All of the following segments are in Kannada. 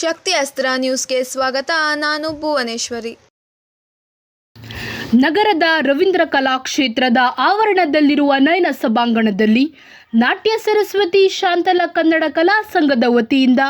ಶಕ್ತಿ ಅಸ್ತ್ರ ನ್ಯೂಸ್ಗೆ ಸ್ವಾಗತ. ನಾನು ಭುವನೇಶ್ವರಿ. ನಗರದ ರವೀಂದ್ರ ಕಲಾಕ್ಷೇತ್ರದ ಆವರಣದಲ್ಲಿರುವ ನಯನ ಸಭಾಂಗಣದಲ್ಲಿ ನಾಟ್ಯ ಸರಸ್ವತಿ ಶಾಂತಲ ಕನ್ನಡ ಕಲಾ ಸಂಘದ ವತಿಯಿಂದ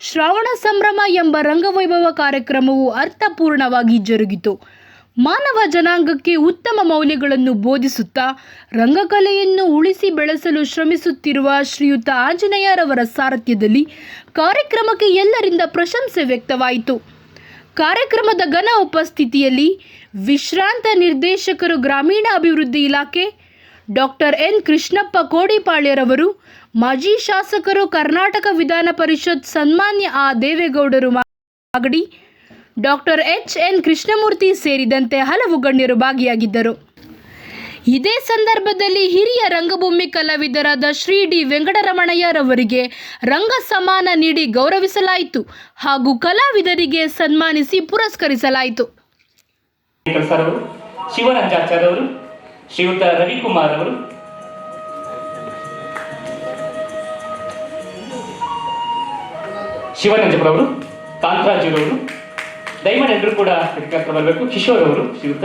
ಶ್ರಾವಣ ಸಂಭ್ರಮ ಎಂಬ ರಂಗವೈಭವ ಕಾರ್ಯಕ್ರಮವು ಅರ್ಥಪೂರ್ಣವಾಗಿ ಜರುಗಿತು. ಮಾನವ ಜನಾಂಗಕ್ಕೆ ಉತ್ತಮ ಮೌಲ್ಯಗಳನ್ನು ಬೋಧಿಸುತ್ತಾ ರಂಗಕಲೆಯನ್ನು ಉಳಿಸಿ ಬೆಳೆಸಲು ಶ್ರಮಿಸುತ್ತಿರುವ ಶ್ರೀಯುತ ಆಂಜನೇಯರವರ ಸಾರಥ್ಯದಲ್ಲಿ ಕಾರ್ಯಕ್ರಮಕ್ಕೆ ಎಲ್ಲರಿಂದ ಪ್ರಶಂಸೆ ವ್ಯಕ್ತವಾಯಿತು. ಕಾರ್ಯಕ್ರಮದ ಘನ ಉಪಸ್ಥಿತಿಯಲ್ಲಿ ವಿಶ್ರಾಂತ ನಿರ್ದೇಶಕರು ಗ್ರಾಮೀಣ ಅಭಿವೃದ್ಧಿ ಇಲಾಖೆ, ಡಾಕ್ಟರ್ ಎನ್ ಕೃಷ್ಣಪ್ಪ ಕೋಡಿಪಾಳ್ಯರವರು, ಮಾಜಿ ಶಾಸಕರು ಕರ್ನಾಟಕ ವಿಧಾನ ಪರಿಷತ್ ಸನ್ಮಾನ್ಯ ಆ. ದೇವೇಗೌಡರು Magadi, doctor H. N. Krishnamurthy ಸೇರಿದಂತೆ ಹಲವು ಗಣ್ಯರು ಭಾಗಿಯಾಗಿದ್ದರು. ಇದೇ ಸಂದರ್ಭದಲ್ಲಿ ಹಿರಿಯ ರಂಗಭೂಮಿ ಕಲಾವಿದರಾದ ಶ್ರೀ ಡಿ ವೆಂಕಟರಮಣಯ್ಯರವರಿಗೆ ರಂಗ ಸಮಾನ ನೀಡಿ ಗೌರವಿಸಲಾಯಿತು ಹಾಗೂ ಕಲಾವಿದರಿಗೆ ಸನ್ಮಾನಿಸಿ ಪುರಸ್ಕರಿಸಲಾಯಿತು. ಸರ್ ಅವರು ಶಿವರಂಜಾಚಾರ್ಯ ಅವರು, ಶ್ರೀಯುತ ರವಿಕುಮಾರ್ ಅವರು. ಶಿವರಂಜಪುರವರು ಕಾಂತರಾಜುರವರು ದಯಮಾಡಿ ಎಲ್ಲರೂ ಕೂಡ ಬರಬೇಕು. ಕಿಶೋರ್ ಅವರು, ಶ್ರೀಯುತ.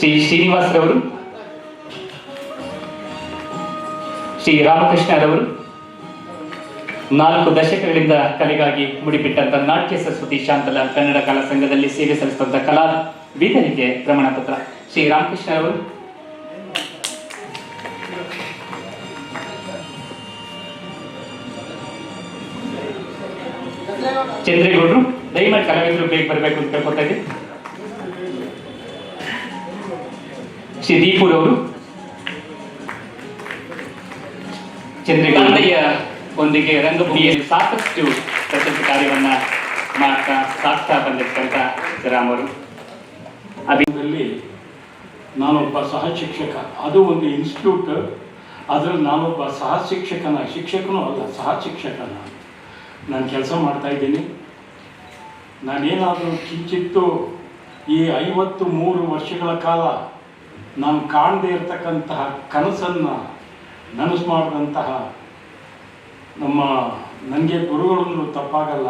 ಶ್ರೀ ಶ್ರೀನಿವಾಸರವರು, ಶ್ರೀ ರಾಮಕೃಷ್ಣರವರು ನಾಲ್ಕು ದಶಕಗಳಿಂದ ಕಲೆಗಾಗಿ ಮುಡಿಪಿಟ್ಟಂತ ನಾಟ್ಯ ಸರಸ್ವತಿ ಶಾಂತಲ ಕನ್ನಡ ಕಲಾ ಸಂಘದಲ್ಲಿ ಸೇವೆ ಸಲ್ಲಿಸಿದಂತ ಕಲಾವಿದರಿಗೆ ಪ್ರಮಾಣ ಪತ್ರ. ಶ್ರೀ ರಾಮಕೃಷ್ಣರವರು, ಚಂದ್ರೇಗೌಡರು, ದಯಮಾಡಿ ಕಲಾವಿದರು ಬೇಗ ಬರಬೇಕು ಅಂತ ಕೇಳ್ಕೊತಾ ಇದ್ದೀನಿ. ಶ್ರೀ ದೀಪುರವರು ಚಂದ್ರಕಾಂತಯ್ಯ ಒಂದಿಗೆ ರಂಗಭೂಮಿಯಲ್ಲಿ ಸಾಕಷ್ಟು ಪ್ರಶಸ್ತಿ ಕಾರ್ಯವನ್ನ ಮಾಡ್ತಾ ಸಾಕ್ತಾ ಬಂದಿರ್ತಕ್ಕಂಥ ಸಿದ್ದರಾಮರು ಅದರಲ್ಲಿ ನಾನೊಬ್ಬ ಸಹ ಶಿಕ್ಷಕ ಅದು ಒಂದು ಇನ್ಸ್ಟಿಟ್ಯೂಟ್ ಅದರಲ್ಲಿ ನಾನೊಬ್ಬ ಸಹ ಶಿಕ್ಷಕನ ಶಿಕ್ಷಕನೂ ಅಲ್ಲ ಸಹ ಶಿಕ್ಷಕನ ನಾನು ಕೆಲಸ ಮಾಡ್ತಾ ಇದ್ದೀನಿ. ನಾನೇನಾದರೂ ಕಿಂಚಿತ್ತು ಈ ಐವತ್ತು ಮೂರು ವರ್ಷಗಳ ಕಾಲ ನಾನು ಕಾಣದೇ ಇರತಕ್ಕಂತಹ ಕನಸನ್ನು ನನಸು ಮಾಡಿದಂತಹ ನಮ್ಮ ನನಗೆ ಗುರುಗಳಂದ್ರೂ ತಪ್ಪಾಗಲ್ಲ.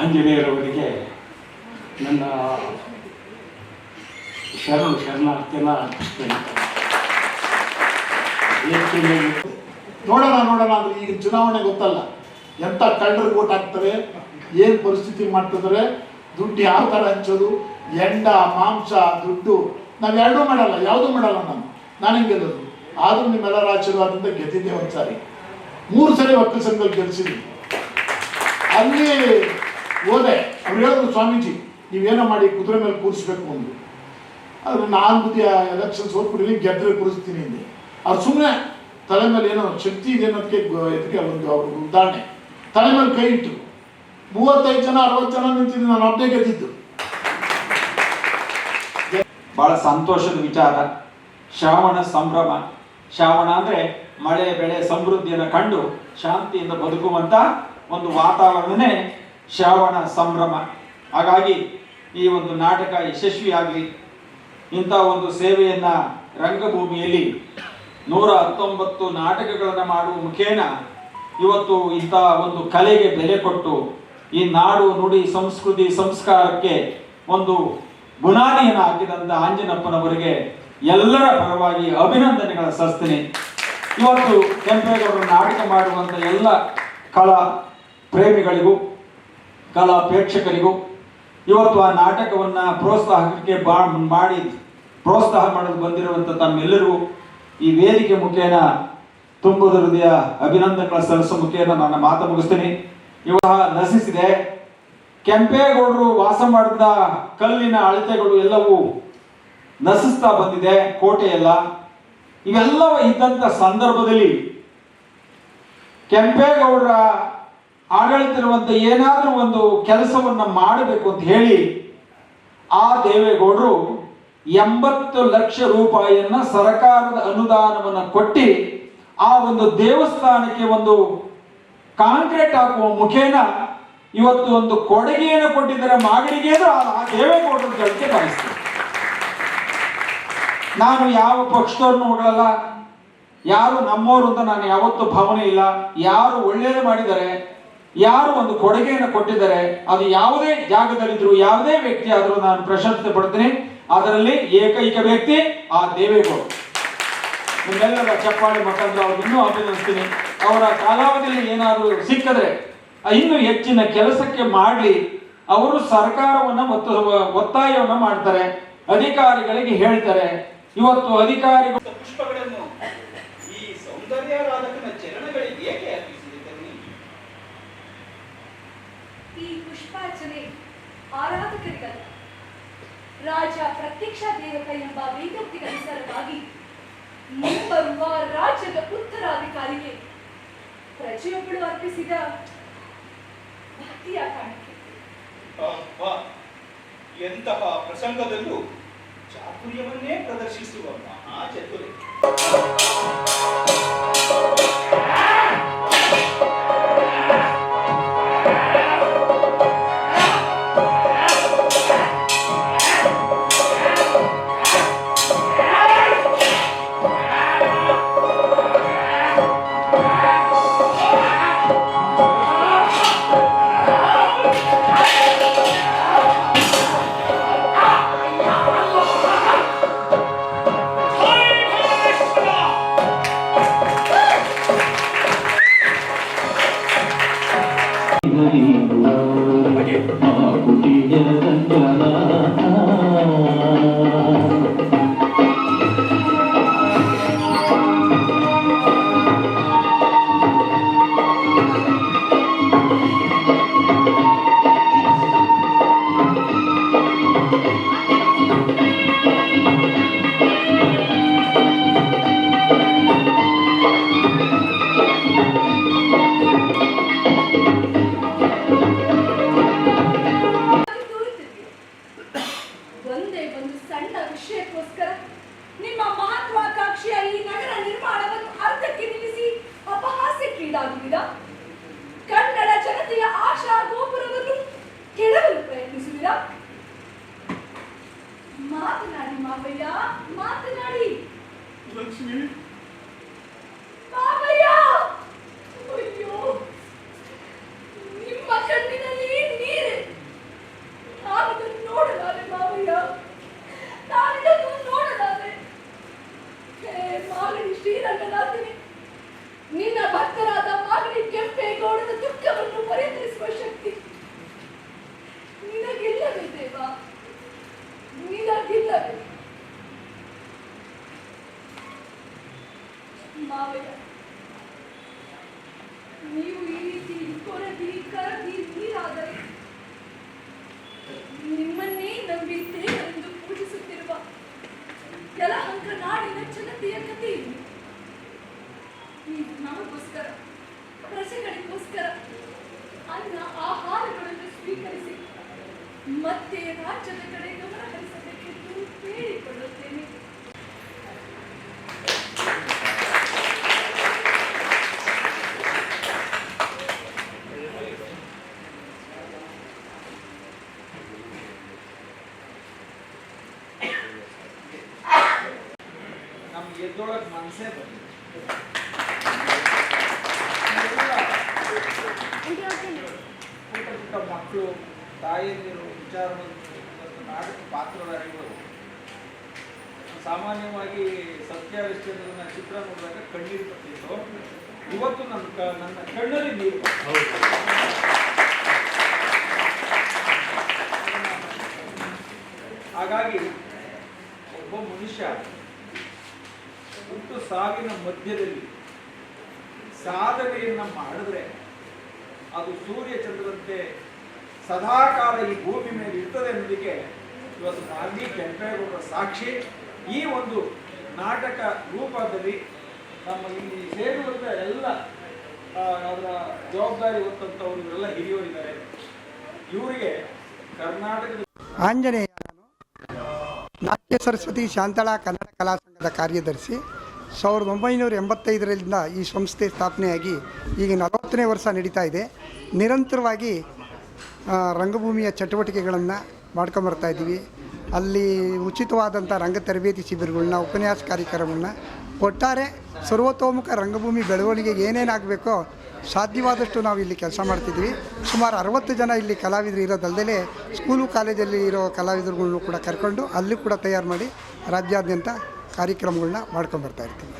ಆಂಜನೇಯರವರಿಗೆ ನನ್ನ ಶರಣು ಶರಣಾರ್ಥಿನ ಅರ್ಪಿಸ್ತೇನೆ. ನೋಡೋಣ ನೋಡೋಣ ಅಂದ್ರೆ ಈಗ ಚುನಾವಣೆ ಗೊತ್ತಲ್ಲ. ಎಂಥ ಕಳ್ಳರಿಗೆ ಓಟ್ ಹಾಕ್ತಾರೆ, ಏನು ಪರಿಸ್ಥಿತಿ ಮಾಡ್ತಿದ್ದಾರೆ, ದುಡ್ಡು ಯಾವ ತರ ಹಂಚೋದು ಎಂಡ, ಮಾಂಸ, ದುಡ್ಡು ನಾವ್ ಎರಡೂ ಮಾಡಲ್ಲ, ಯಾವುದು ಮಾಡಲ್ಲ ನಾನು. ನಾನು ಗೆಲ್ಲೋದು ಆದರೂ ನಿಮ್ಮೆಲ್ಲರ ಆಶೀರ್ವಾದದಿಂದ ಗೆದ್ದಿದ್ದೆ ಒಂದ್ಸಾರಿ. ಮೂರು ಸರಿ ಒಕ್ಕಲ್ ಸಂಘದಲ್ಲಿ ಗೆಲ್ಸಿದ್ವಿ. ಅಲ್ಲಿ ಹೋದೆ. ಅವ್ರು ಹೇಳಿದ್ರು, ಸ್ವಾಮೀಜಿ, ನೀವೇನೋ ಮಾಡಿ ಕುದುರೆ ಮೇಲೆ ಕೂರಿಸ್ಬೇಕು ಅಂದ್ರು. ಆದರೆ ನಾನು ಬುದ್ಧಿ ಎಲೆಕ್ಷನ್ ಸೋತ್ಬಿಟ್ಟಿನಿ ಗೆದ್ದರೆ ಕೂರಿಸ್ತೀನಿ ಅಂದೆ. ಅವ್ರು ಸುಮ್ಮನೆ ತಲೆ ಮೇಲೆ ಏನೋ ಶಕ್ತಿ ಇದೆ ಅನ್ನೋದಕ್ಕೆ ಇದಕ್ಕೆ ಒಂದು ಅವ್ರ ಉದಾಹರಣೆ. ತಲೆ ಮೇಲೆ ಕೈ ಇಟ್ಟರು ಮೂವತ್ತೈದು ಜನ, ಅರವತ್ತು ಜನ ನಿಂತಿದ್ದು ನಾನು ಒಬ್ಬನೇ ಗೆದ್ದಿದ್ದು. ಬಹಳ ಸಂತೋಷದ ವಿಚಾರ. ಶ್ರಾವಣ ಸಂಭ್ರಮ. ಶ್ರಾವಣ ಅಂದ್ರೆ ಮಳೆ, ಬೆಳೆ, ಸಮೃದ್ಧಿಯನ್ನು ಕಂಡು ಶಾಂತಿಯಿಂದ ಬದುಕುವಂತ ಒಂದು ವಾತಾವರಣನೇ ಶ್ರಾವಣ ಸಂಭ್ರಮ. ಹಾಗಾಗಿ ಈ ಒಂದು ನಾಟಕ ಯಶಸ್ವಿಯಾಗಲಿ. ಇಂಥ ಒಂದು ಸೇವೆಯನ್ನ ರಂಗಭೂಮಿಯಲ್ಲಿ ನೂರ ಹತ್ತೊಂಬತ್ತು ನಾಟಕಗಳನ್ನು ಮಾಡುವ ಮುಖೇನ ಇವತ್ತು ಇಂಥ ಒಂದು ಕಲೆಗೆ ಬೆಲೆ ಕೊಟ್ಟು ಈ ನಾಡು ನುಡಿ ಸಂಸ್ಕೃತಿ ಸಂಸ್ಕಾರಕ್ಕೆ ಒಂದು ಬುನಾದಿಯನ್ನು ಹಾಕಿದಂತ ಆಂಜನಪ್ಪನವರಿಗೆ ಎಲ್ಲರ ಪರವಾಗಿ ಅಭಿನಂದನೆಗಳ ಸಸ್ತನೆ. ಇವತ್ತು ಕೆಂಪೇಗೌಡರು ನಾಟಕ ಮಾಡುವಂತ ಎಲ್ಲ ಕಲಾ ಪ್ರೇಮಿಗಳಿಗೂ, ಕಲಾ ಪ್ರೇಕ್ಷಕರಿಗೂ ಇವತ್ತು ಆ ನಾಟಕವನ್ನ ಪ್ರೋತ್ಸಾಹಕ್ಕೆ ಬಾ ಮಾಡಿ, ಪ್ರೋತ್ಸಾಹ ಮಾಡಲು ಬಂದಿರುವಂತ ತಮ್ಮೆಲ್ಲರಿಗೂ ಈ ವೇದಿಕೆ ಮುಖೇನ ತುಂಬುದ ಹೃದಯ ಅಭಿನಂದನೆಗಳ ಸಲ್ಲಿಸೋ ಮುಖೇನ ನನ್ನ ಮಾತು ಮುಗಿಸ್ತೀನಿ. ಇವಾಗ ನಶಿಸಿದೆ. ಕೆಂಪೇಗೌಡರು ವಾಸ ಮಾಡಿದ ಕಲ್ಲಿನ ಅಳತೆಗಳು ಎಲ್ಲವೂ ನಶಿಸ್ತಾ ಬಂದಿದೆ, ಕೋಟೆ ಎಲ್ಲ. ಇವೆಲ್ಲವ ಇದ್ದಂಥ ಸಂದರ್ಭದಲ್ಲಿ ಕೆಂಪೇಗೌಡರ ಆಡಳಿತಿರುವಂತ ಏನಾದರೂ ಒಂದು ಕೆಲಸವನ್ನು ಮಾಡಬೇಕು ಅಂತ ಹೇಳಿ ಆ ದೇವೇಗೌಡರು ಎಂಬತ್ತು ಲಕ್ಷ ರೂಪಾಯಿಯನ್ನ ಸರ್ಕಾರದ ಅನುದಾನವನ್ನ ಕೊಟ್ಟು ಆ ಒಂದು ದೇವಸ್ಥಾನಕ್ಕೆ ಒಂದು ಕಾಂಕ್ರೀಟ್ ಹಾಕುವ ಮುಖೇನ ಇವತ್ತು ಒಂದು ಕೊಡುಗೆಯನ್ನು ಕೊಟ್ಟಿದ್ದಾರೆ, ಮಾಗಡಿಗೆ ಆ- ದೇವೇಗೌಡರ ಕೆಲಸಕ್ಕೆ ಕಾಣಿಸ್ತದೆ ನಾನು ಯಾವ ಪಕ್ಷದವ್ರನ್ನು ಹೊಗಳಲ್ಲ. ಯಾರು ನಮ್ಮವರು ಅಂತ ನಾನು ಯಾವತ್ತೂ ಭಾವನೆ ಇಲ್ಲ. ಯಾರು ಒಳ್ಳೇದು ಮಾಡಿದರೆ ಯಾರು ಒಂದು ಕೊಡುಗೆಯನ್ನು ಕೊಟ್ಟಿದ್ದಾರೆ, ಅದು ಯಾವುದೇ ಜಾಗದಲ್ಲಿದ್ರು, ಯಾವುದೇ ವ್ಯಕ್ತಿ ಆದರೂ ನಾನು ಪ್ರಶಂಸೆ ಪಡ್ತೀನಿ. ಅದರಲ್ಲಿ ಏಕೈಕ ವ್ಯಕ್ತಿ ಆ ದೇವೇಗೌಡ. ನಿಮ್ಮೆಲ್ಲರ ಚಪ್ಪಾಳಿ ಮುಖಾಂತರ ಅವ್ರನ್ನೂ ಅಭಿನಂದಿಸ್ತೀನಿ. ಅವರ ಕಾಲಾವಧಿಯಲ್ಲಿ ಏನಾದರೂ ಸಿಕ್ಕಿದ್ರೆ ಇನ್ನೂ ಹೆಚ್ಚಿನ ಕೆಲಸಕ್ಕೆ ಮಾಡಲಿ. ಅವರು ಸರ್ಕಾರವನ್ನ ಮತ್ತು ಒತ್ತಾಯವನ್ನ ಮಾಡ್ತಾರೆ. ಅಧಿಕಾರಿಗಳಿಗೆ ಹೇಳ್ತಾರೆ. ಇವತ್ತು ಅಧಿಕಾರಿಗಳು ಪುಷ್ಪಗಳನ್ನು ಈ ಸೌಂದರ್ಯಾರಾಧಕನ ಚರಣಗಳಿಗೆ ಏಕೆ ಅರ್ಪಿಸಿದೆ ಈ ಪುಷ್ಪಾರ್ಚನೆ ಆರಾಧಕರಿಗಲ್ಲ. ರಾಜ ಪ್ರತ್ಯಕ್ಷ ದೇವತ ಎಂಬ ವೇದೋಕ್ತಿಗನುಸಾರವಾಗಿ ಮುಂಬರುವ ರಾಜ್ಯದ ಉತ್ತರಾಧಿಕಾರಿಗೆ ಪ್ರಜೆಯೊಬ್ಬಳು ಅರ್ಪಿಸಿದ ಭಕ್ತಿಯ ಕಾಣಿಕೆ ಅಬ್ಬಾ, ಎಂತಹ ಪ್ರಸಂಗದಲ್ಲೂ ಚಾತುರ್ಯವನ್ನೇ ಪ್ರದರ್ಶಿಸುವ ಮಹಾ ಚತುರೆ ಅದು ಮಾವಯ್ಯ, ನೀವು ಈ ರೀತಿ ಕೊರಗಿ ಭೀಕರ ನೀರಾದರೆ ನಿಮ್ಮನ್ನೇ ನಂಬಿ ದೇವರೆಂದು ಪೂಜಿಸುತ್ತಿರುವ ಯಲಹಂಕ ನಾಡಿನ ಜನತೆಯ ಕಥೆ ನಮಗೋಸ್ಕರ, ಪ್ರಜೆಗಳಿಗೋಸ್ಕರ ಅನ್ನ ಆಹಾರಗಳನ್ನು ಸ್ವೀಕರಿಸಿ ಮತ್ತೆ ರಾಜ್ಯದ ಕಡೆ ಗಮನ ಎದ್ದೊಳಗ್ ಮನಸ್ಸೇ ಬಂದಿದೆ ಪುಟ್ಟ ಪುಟ್ಟ ಮಕ್ಕಳು ತಾಯಿಯಂದಿರು ವಿಚಾರವನ್ನು ನಾಟಕ ಪಾತ್ರಧಾರಿಗಳು. ಸಾಮಾನ್ಯವಾಗಿ ಸತ್ಯಾವಿಷ್ಠನ ಚಿತ್ರ ನೋಡಿದಾಗ ಕಣ್ಣೀರು ಬರ್ತಿತ್ತು ಇವತ್ತು ನನ್ನ ಕ- ನನ್ನ ಕಣ್ಣಲ್ಲಿ ನೀರು. ಹಾಗಾಗಿ ಒಬ್ಬ ಮನುಷ್ಯ ಹುಟ್ಟು ಸಾವಿನ ಮಧ್ಯದಲ್ಲಿ ಸಾಧನೆಯನ್ನು ಮಾಡಿದ್ರೆ ಅದು ಸೂರ್ಯ ಚಂದ್ರಂತೆ ಸದಾಕಾಲ ಈ ಭೂಮಿ ಮೇಲೆ ಇರ್ತದೆ ಅನ್ನೋದಕ್ಕೆ ಇವತ್ತು ಗಾಂಧಿ ಕೆಂಪೇಗೌಡರ ಸಾಕ್ಷಿ. ಈ ಒಂದು ನಾಟಕ ರೂಪದಲ್ಲಿ ನಮ್ಮ ಇಲ್ಲಿ ಸೇರುವಂಥ ಎಲ್ಲ ಅವರ ಜವಾಬ್ದಾರಿ ಹೊತ್ತಂಥವ್ರು ಇವರೆಲ್ಲ ಹಿರಿಯೋರಿದ್ದಾರೆ ಇವರಿಗೆ ಕರ್ನಾಟಕದ ಆಂಜನೇಯ ನಾಟ್ಯ ಸರಸ್ವತಿ ಶಾಂತಳಾ ಕನ್ನಡ ಕಲಾ ಸಂಘದ ಕಾರ್ಯದರ್ಶಿ ಸಾವಿರದ ಒಂಬೈನೂರ ಎಂಬತ್ತೈದರಿಂದ ಈ ಸಂಸ್ಥೆ ಸ್ಥಾಪನೆಯಾಗಿ ಈಗ ನಲವತ್ತನೇ ವರ್ಷ ನಡೀತಾ ಇದೆ. ನಿರಂತರವಾಗಿ ರಂಗಭೂಮಿಯ ಚಟುವಟಿಕೆಗಳನ್ನು ಮಾಡ್ಕೊಂಬರ್ತಾ ಇದ್ದೀವಿ. ಅಲ್ಲಿ ಉಚಿತವಾದಂಥ ರಂಗ ತರಬೇತಿ ಶಿಬಿರಗಳನ್ನ ಉಪನ್ಯಾಸ ಕಾರ್ಯಕ್ರಮಗಳನ್ನ ಒಟ್ಟಾರೆ ಸರ್ವತೋಮುಖ ರಂಗಭೂಮಿ ಬೆಳವಣಿಗೆಗೆ ಏನೇನಾಗಬೇಕೋ ಸಾಧ್ಯವಾದಷ್ಟು ನಾವು ಇಲ್ಲಿ ಕೆಲಸ ಮಾಡ್ತಿದ್ವಿ ಸುಮಾರು ಅರವತ್ತು ಜನ ಇಲ್ಲಿ ಕಲಾವಿದರು ಇರೋದಲ್ಲದೆ ಸ್ಕೂಲು, ಕಾಲೇಜಲ್ಲಿ ಇರೋ ಕಲಾವಿದರುಗಳನ್ನು ಕೂಡ ಕರ್ಕೊಂಡು ಅಲ್ಲಿ ಕೂಡ ತಯಾರು ಮಾಡಿ ರಾಜ್ಯಾದ್ಯಂತ ಕಾರ್ಯಕ್ರಮಗಳನ್ನ ಮಾಡ್ಕೊಂಬರ್ತಾ ಇರ್ತೀವಿ.